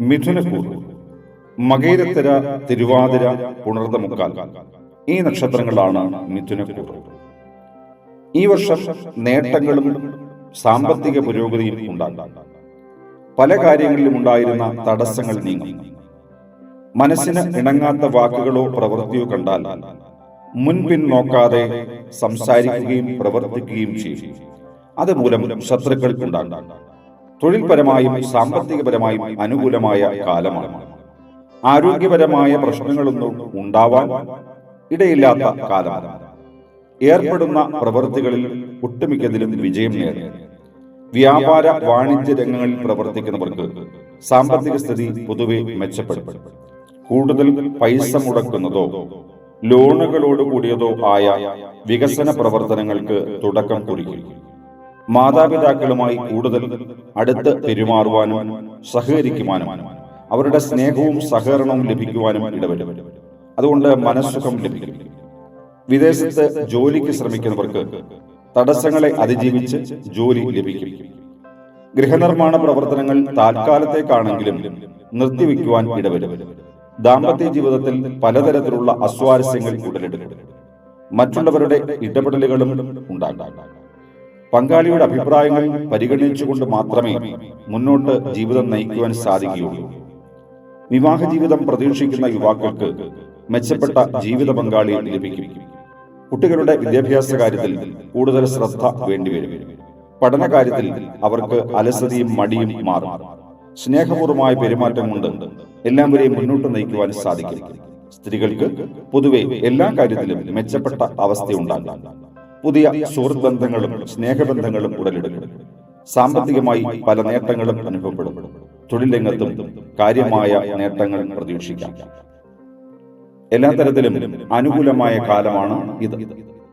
മിഥുനക്കൂർ മകേരത്തര തിരുവാതിര പുണർത മുക്കാൽ ഈ നക്ഷത്രങ്ങളാണ് മിഥുനക്കൂർ. ഈ വർഷം നേട്ടങ്ങളും സാമ്പത്തിക പുരോഗതിയും ഉണ്ടാകാം. പല കാര്യങ്ങളിലും ഉണ്ടായിരുന്ന തടസ്സങ്ങൾ നീങ്ങും. മനസ്സിന് ഇണങ്ങാത്ത വാക്കുകളോ പ്രവൃത്തിയോ കണ്ടാൽ മുൻപിൻ നോക്കാതെ സംസാരിക്കുകയും പ്രവർത്തിക്കുകയും ചെയ്യും. അതുമൂലം ശത്രുക്കൾക്കുണ്ടാകാം തൊഴിൽപരമായും സാമ്പത്തികപരമായും അനുകൂലമായ കാലമാണ്. ആരോഗ്യപരമായ പ്രശ്നങ്ങളൊന്നും ഉണ്ടാവാൻ ഇടയില്ലാത്ത കാലമാണ്. ഏർപ്പെടുന്ന പ്രവൃത്തികളിൽ ഒട്ടുമിക്കതിലും വിജയം നേടി. വ്യാപാര വാണിജ്യ രംഗങ്ങളിൽ പ്രവർത്തിക്കുന്നവർക്ക് സാമ്പത്തിക സ്ഥിതി പൊതുവെ മെച്ചപ്പെടും. കൂടുതൽ പൈസ മുടക്കുന്നതോ ലോണുകളോട് കൂടിയതോ ആയ വികസന പ്രവർത്തനങ്ങൾക്ക് തുടക്കം കുറിക്കും. മാതാപിതാക്കളുമായി കൂടുതൽ അടുത്ത് പെരുമാറുവാനും സഹകരിക്കുവാനും അവരുടെ സ്നേഹവും സഹകരണവും ലഭിക്കുവാനും ഇടവരും. അതുകൊണ്ട് മനസ്സുഖം ലഭിക്കും. വിദേശത്ത് ജോലിക്ക് ശ്രമിക്കുന്നവർക്ക് തടസ്സങ്ങളെ അതിജീവിച്ച് ജോലി ലഭിക്കും. ഗൃഹനിർമ്മാണ പ്രവർത്തനങ്ങൾ താൽക്കാലത്തേക്കാണെങ്കിലും നിർത്തിവെക്കുവാൻ ഇടവരും. ദാമ്പത്യ ജീവിതത്തിൽ പലതരത്തിലുള്ള അസ്വാരസ്യങ്ങൾ ഉടലെടുക്കും. മറ്റുള്ളവരുടെ ഇടപെടലുകളും ഉണ്ടാകാം. പങ്കാളിയുടെ അഭിപ്രായങ്ങൾ പരിഗണിച്ചുകൊണ്ട് മാത്രമേ മുന്നോട്ട് ജീവിതം നയിക്കുവാൻ സാധിക്കുകയുള്ളൂ. വിവാഹ ജീവിതം പ്രതീക്ഷിക്കുന്ന യുവാക്കൾക്ക് മെച്ചപ്പെട്ട ജീവിത പങ്കാളി ലഭിക്കും. കുട്ടികളുടെ വിദ്യാഭ്യാസ കാര്യത്തിൽ കൂടുതൽ ശ്രദ്ധ വേണ്ടിവരും. പഠന കാര്യത്തിൽ അവർക്ക് അലസതയും മടിയും മാറും. സ്നേഹപൂർവമായ പെരുമാറ്റം കൊണ്ട് എല്ലാവരെയും മുന്നോട്ട് നയിക്കുവാൻ സാധിക്കും. സ്ത്രീകൾക്ക് പൊതുവെ എല്ലാ കാര്യത്തിലും മെച്ചപ്പെട്ട അവസ്ഥയുണ്ടാകാം. പുതിയ സുഹൃത്ത് ബന്ധങ്ങളും സ്നേഹബന്ധങ്ങളും ഉടലെടുക്കും. സാമ്പത്തികമായി പല നേട്ടങ്ങളും അനുഭവപ്പെടും. തൊഴിൽ രംഗത്തും കാര്യമായ നേട്ടങ്ങൾ പ്രതീക്ഷിക്കാം. എല്ലാ തരത്തിലും അനുകൂലമായ കാലമാണ് ഇത്.